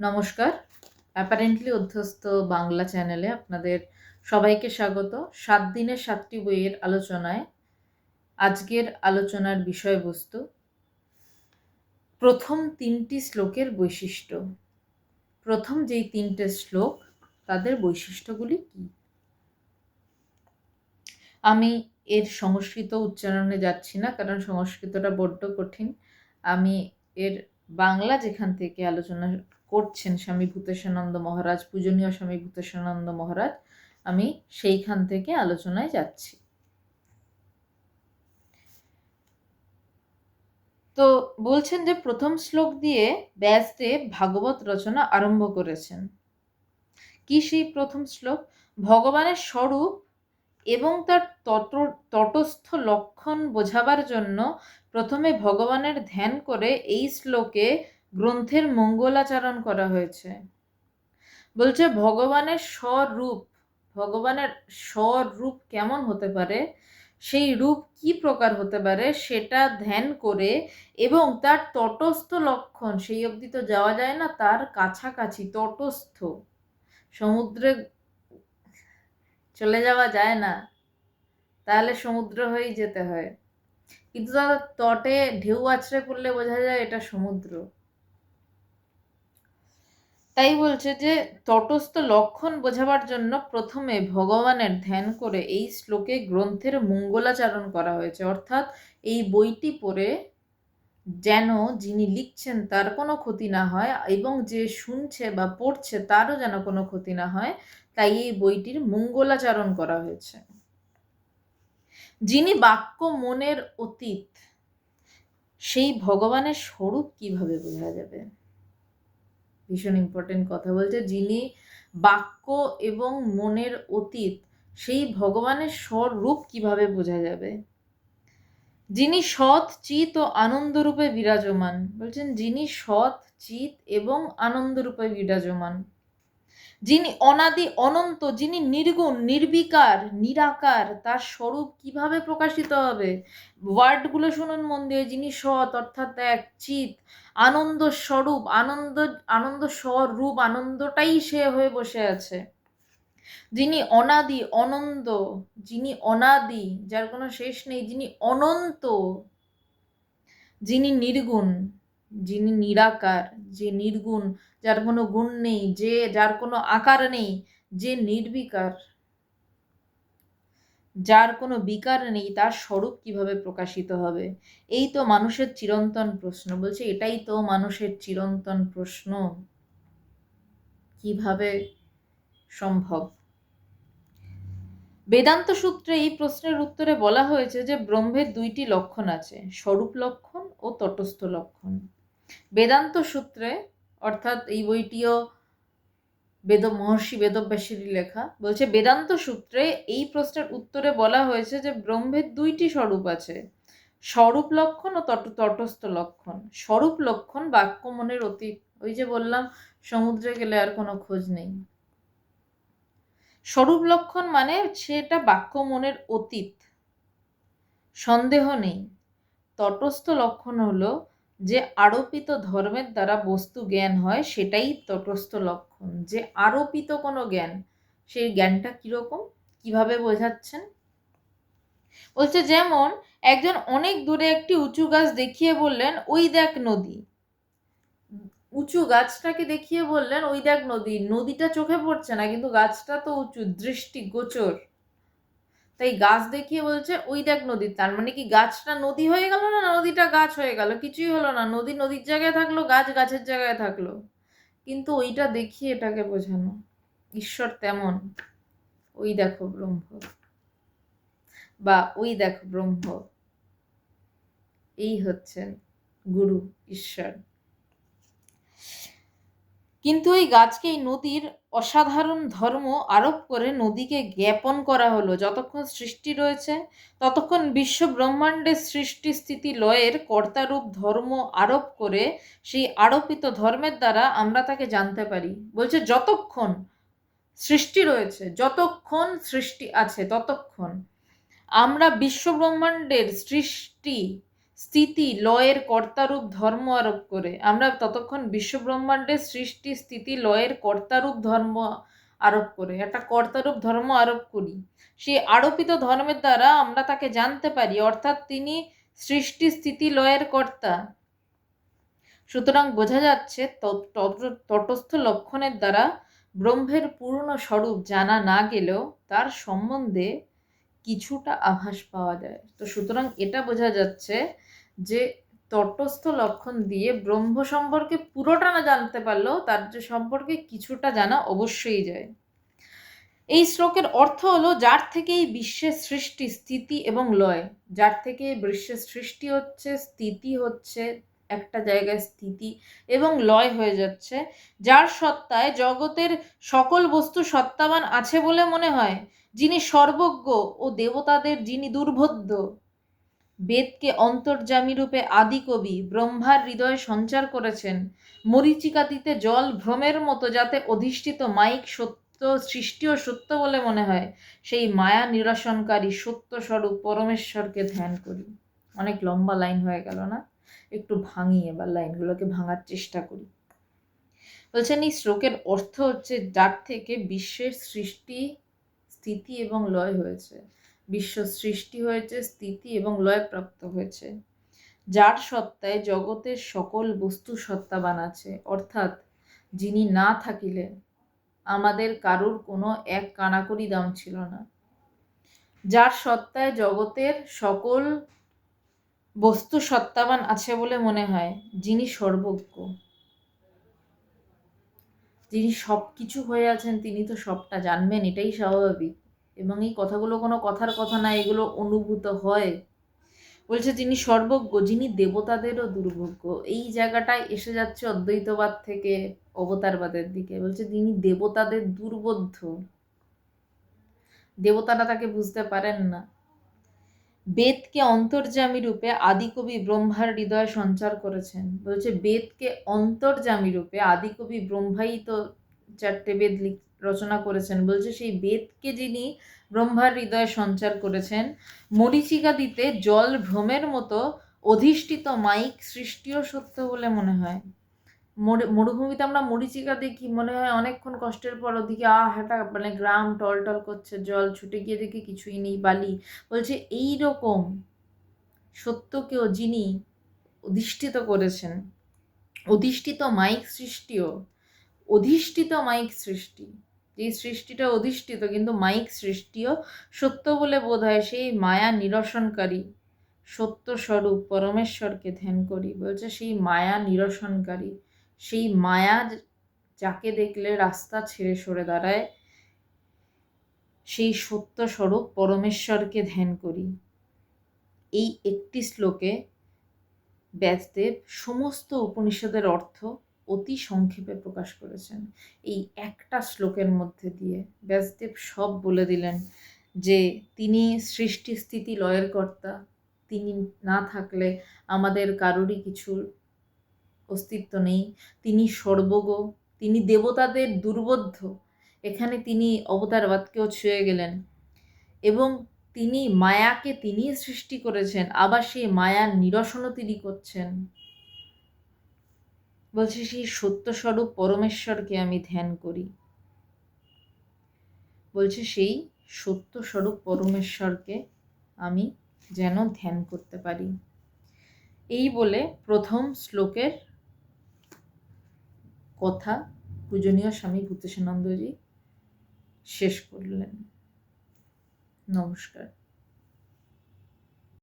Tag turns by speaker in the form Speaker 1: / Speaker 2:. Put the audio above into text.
Speaker 1: নমস্কার। অ্যাপারেন্টলি অধ্যস্ত বাংলা চ্যানেলে আপনাদের সবাইকে স্বাগত। সাত দিনের সাতটি বইয়ের আলোচনায় আজকের আলোচনার বিষয়বস্তু, প্রথম তিনটি শ্লোকের বৈশিষ্ট্য। প্রথম যেই তিনটে শ্লোক, তাদের বৈশিষ্ট্যগুলি কি? আমি এর সংস্কৃত উচ্চারণে যাচ্ছি না, কারণ সংস্কৃতটা বড্ড কঠিন। আমি এর বাংলা যেখান থেকে আলোচনা করছেন স্বামী ভূতেশানন্দ মহারাজ, পূজনীয় স্বামী ভূতেশানন্দ মহারাজ, আমি সেইখান থেকে আলোচনায় যাচ্ছি। তো বলছেন যে প্রথম শ্লোক দিয়ে ব্যাসদেব ভাগবত রচনা আরম্ভ করেছেন। কি সেই প্রথম শ্লোক? ভগবানের স্বরূপ এবং তার তট, তটস্থ লক্ষণ বোঝাবার জন্য প্রথমে ভগবানের ধ্যান করে এই শ্লোকে গ্রন্থের মঙ্গলাচরণ করা হয়েছে। বলছে, ভগবানের স্বরূপ ভগবানের স্বরূপ কেমন হতে পারে? সেই রূপ কি প্রকার হতে পারে? সেটা ধ্যান করে এবং তার তটস্থ লক্ষণ, সেই অবধি তো যাওয়া যায় না, তার কাছাকাছি তটস্থ। সমুদ্রে চলে যাওয়া যায় না, তাহলে সমুদ্র হয়েই যেতে হয়। কিন্তু তার তটে ঢেউ আছড়ে পড়লে বোঝা যায় এটা সমুদ্র। তাই বলছে যে, তটস্থ লক্ষণ বোঝাবার জন্য প্রথমে ভগবানের ধ্যান করে এই শ্লোকে গ্রন্থের মঙ্গলাচারণ করা হয়েছে। অর্থাৎ এই বইটি পড়ে যেন যিনি লিখছেন তার কোনো ক্ষতি না হয় এবং যে শুনছে বা পড়ছে তারও যেন কোনো ক্ষতি না হয়, তাই এই বইটির মঙ্গলাচারণ করা হয়েছে। যিনি বাক্য মনের অতীত, সেই ভগবানের স্বরূপ কীভাবে বোঝা যাবে? ভীষণ ইম্পর্টেন্ট কথা বলছে। যিনি বাক্য এবং মনের অতীত, সেই ভগবানের স্বরূপ কীভাবে বোঝা যাবে? যিনি সৎ চিত ও আনন্দরূপে বিরাজমান, বলছেন যিনি সৎ চিত এবং আনন্দরূপে বিরাজমান। যিনি অনাদি অনন্ত, যিনি নির্গুণ, নির্বিকার, নিরাকার, তার স্বরূপ কীভাবে প্রকাশিত হবে? ওয়ার্ডগুলো শুনুন মন দিয়ে, যিনি সৎ, অর্থাৎ এক, চিত, আনন্দ স্বরূপ, আনন্দ আনন্দ স্বরূপ আনন্দটাই সে হয়ে বসে আছে। যিনি অনাদি, অনন্ত, যিনি অনাদি, যার কোনো শেষ নেই, যিনি অনন্ত, যিনি নির্গুণ। যিনি নিরাকার, যে নির্গুণ, যার কোনো গুণ নেই, যে, যার কোনো আকার নেই, যে নির্বিকার, যার কোনো বিকার নেই, তার স্বরূপ কীভাবে প্রকাশিত হবে? এই তো মানুষের চিরন্তন প্রশ্ন। বলছে, এটাই তো মানুষের চিরন্তন প্রশ্ন। কীভাবে সম্ভব? বেদান্ত সূত্রে এই প্রশ্নের উত্তরে বলা হয়েছে যে ব্রহ্মের দুইটি লক্ষণ আছে, স্বরূপ লক্ষণ ও তটস্থ লক্ষণ। বেদান্ত সূত্রে, অর্থাৎ এই বইটিও বেদ মহর্ষি বেদব্যাসেরই লেখা, বলছে বেদান্ত সূত্রে এই প্রশ্নের উত্তরে বলা হয়েছে যে ব্রহ্মের দুইটি স্বরূপ আছে, স্বরূপ লক্ষণ ও তট, তটস্থ লক্ষণ। স্বরূপ লক্ষণ বাক্য মনের অতীত। ওই যে বললাম, সমুদ্রে গেলে আর কোনো খোঁজ নেই। স্বরূপ লক্ষণ মানে সেটা বাক্য মনের অতীত। সন্দেহ নেই। তটস্থ লক্ষণ হলো যে আরোপিত ধর্মের দ্বারা বস্তু জ্ঞান হয়, সেটাই তটস্থ লক্ষণ। যে আরোপিত কোনো জ্ঞান, সেই জ্ঞানটা কীরকম? কীভাবে বোঝাচ্ছেন? বলছে, যেমন একজন অনেক দূরে একটি উঁচু গাছ দেখিয়ে বললেন, ওই দেখ নদী। উঁচু গাছটাকে দেখিয়ে বললেন, ওই দেখ নদী। নদীটা চোখে পড়ছে না, কিন্তু গাছটা তো উঁচু, দৃষ্টি গোচর। তাই গাছ দেখিয়ে বলছে, ওই দেখ নদী তার মানে কি গাছটা নদী হয়ে গেল না নদীটা গাছ হয়ে গেল? কিছুই হলো না। নদী নদীর জায়গায় থাকল, গাছ গাছের জায়গায় থাকল। কিন্তু ওইটা দেখিয়ে এটাকে বোঝানো। ঈশ্বর তেমন। ওই দেখো ব্রহ্ম। বা ওই দেখো ব্রহ্ম। এই হচ্ছেন গুরু ঈশ্বর। কিন্তু এই নদীর অসাধারণ ধর্ম আরোপ করে নদীকে জ্ঞাপন করা হলো। যতক্ষণ সৃষ্টি রয়েছে, ততক্ষণ বিশ্ব ব্রহ্মাণ্ডের সৃষ্টি স্থিতি লয়ের কর্তারূপ ধর্ম আরোপ করে সেই আরোপিত ধর্মের দ্বারা আমরা তাকে জানতে পারি। বলছে, যতক্ষণ সৃষ্টি রয়েছে, যতক্ষণ সৃষ্টি আছে, ততক্ষণ আমরা বিশ্ব ব্রহ্মাণ্ডের সৃষ্টি স্থিতি, লয়ের কর্তারূপ, ধর্ম আরোপ করে। আমরা ততক্ষণ বিশ্বব্রহ্মাণ্ডের সৃষ্টি, স্থিতি, লয়ের কর্তারূপ, ধর্ম আরোপ করে। একটা কর্তারূপ, ধর্ম আরোপ করি। সেই আরোপিত ধর্মের দ্বারা আমরা তাকে জানতে পারি, অর্থাৎ তিনি সৃষ্টি, স্থিতি, লয়ের কর্তা। সুতরাং বোঝা যাচ্ছে তটস্থ লক্ষণের দ্বারা ব্রহ্মের পূর্ণ স্বরূপ জানা না গেলেও তার সম্বন্ধে কিছুটা আভাস পাওয়া যায়। তো সুতরাং এটা বোঝা যাচ্ছে যে তটস্থ লক্ষণ দিয়ে ব্রহ্ম সম্পর্কে পুরোটা না জানতে পারলেও তার যে সম্পর্কে কিছুটা জানা অবশ্যই যায়। এই শ্লোকের অর্থ হলো যার থেকে এই বিশ্বের সৃষ্টি স্থিতি এবং লয়, যার থেকে এই বিশ্বের সৃষ্টি হচ্ছে, স্থিতি হচ্ছে, একটা জায়গায় স্থিতি এবং লয় হয়ে যাচ্ছে, যার সত্তায় জগতের সকল বস্তু সত্তাবান আছে বলে মনে হয়, যিনি সর্বজ্ঞ ও দেবতাদের যিনি দুর্বোধ্য। বেদকে অন্তর্যামী রূপে আদি কবি ব্রহ্মার হৃদয়ে সঞ্চার করেছেন। মরিচিকাতিতে জল ভ্রমের মতো যাতে অধিষ্ঠিত মাইক সত্য সৃষ্টি ও সত্য বলে মনে হয়, সেই মায়া নিরসনকারী সত্য স্বরূপ পরমেশ্বরকে ধ্যান করি। অনেক লম্বা লাইন হয়ে গেল না? একটু ভাঙি এবার লাইনগুলোকে ভাঙার চেষ্টা করি। বলছেন, এই শ্লোকের অর্থ হচ্ছে, যার থেকে বিশ্বের সৃষ্টি, স্থিতি এবং লয় হয়েছে। বিশ্ব সৃষ্টি হয়েছে, স্থিতি এবং লয় প্রাপ্ত হয়েছে। যার সত্তায় জগতের সকল বস্তু সত্তাবান আছে অর্থাৎ যিনি না থাকিলে আমাদের কারুর কোনো এক কানাকড়ি দাম ছিল না। যার সত্তায় জগতের সকল বস্তু সত্তাবান আছে বলে মনে হয়, যিনি সর্বজ্ঞ। যিনি সব কিছু হয়ে আছেন, তিনি তো সবটা জানবেন, এটাই স্বাভাবিক। এবং এই কথাগুলো কোনো কথার কথা না, এগুলো অনুভূত হয়। বলছে, যিনি সর্বজ্ঞ, যিনি দেবতাদেরও দুর্ভোগ্য, এই জায়গাটায় এসে যাচ্ছে অদ্বৈতবাদ থেকে অবতারবাদের দিকে। বলছে তিনি দেবতাদের দুর্বোধ্য, দেবতারা তাকে বুঝতে পারেন না। বেদকে অন্তর্জামী রূপে আদিকবি ব্রহ্মার হৃদয়ে সঞ্চার করেছেন। বলছে, বেদকে অন্তর্জামী রূপে আদিকবি ব্রহ্মাই তো চারটে বেদ রচনা করেছেন। বলছে, সেই বেদকে যিনি ব্রহ্মার হৃদয়ে সঞ্চার করেছেন মরিচিকা দিতে জল ভ্রমের মতো অধিষ্ঠিত মাইক সৃষ্টিও সত্য বলে মনে হয়। মরুভূমিতে আমরা মরিচিকা দেখি, মনে হয় অনেকক্ষণ কষ্টের পর ওদিকে, আহ, একটা মানে গ্রাম টল টল করছে, জল ছুটে গিয়ে দেখি কিছুই নেই, বালি। বলছে এই রকম সত্যকেও যিনি অধিষ্ঠিত করেছেন, অধিষ্ঠিত মাইক সৃষ্টিও, অধিষ্ঠিত মাইক সৃষ্টি যে সৃষ্টিটা অধিষ্ঠিত, কিন্তু মাইক সৃষ্টিও সত্য বলে বোধ হয় সেই মায়া নিরসনকারী, সত্য স্বরূপ পরমেশ্বরকে ধ্যান করি। বলছে সেই মায়া নিরসনকারী, সেই মায়া যাকে দেখলে রাস্তা ছেড়ে সরে দাঁড়ায়, সেই সত্য স্বরূপ পরমেশ্বরকে ধ্যান করি। এই একটি শ্লোকে ব্যাসদেব সমস্ত উপনিষদের অর্থ অতি সংক্ষেপে প্রকাশ করেছেন। এই একটা শ্লোকের মধ্যে দিয়ে ব্যাসদেব সব বলে দিলেন যে, তিনি সৃষ্টি স্থিতি লয়ের কর্তা। তিনি না থাকলে আমাদের কারোরই কিছুর অস্তিত্ব নেই। তিনি সর্বগ তিনি দেবতাদের দুর্বোধ্য। এখানে তিনি অবতারবাদকেও ছুঁয়ে গেলেন। এবং তিনি মায়াকে তিনি সৃষ্টি করেছেন। আবার সেই মায়ার নিরসনও তিনি করছেন। বলছে, সেই সত্যস্বরূপ পরমেশ্বরকে আমি ধ্যান করি। বলছে, সেই সত্যস্বরূপ পরমেশ্বরকে আমি যেন ধ্যান করতে পারি। এই বলে প্রথম শ্লোকের কথা পূজনীয় স্বামী ভূতেশানন্দজি শেষ করলেন। নমস্কার।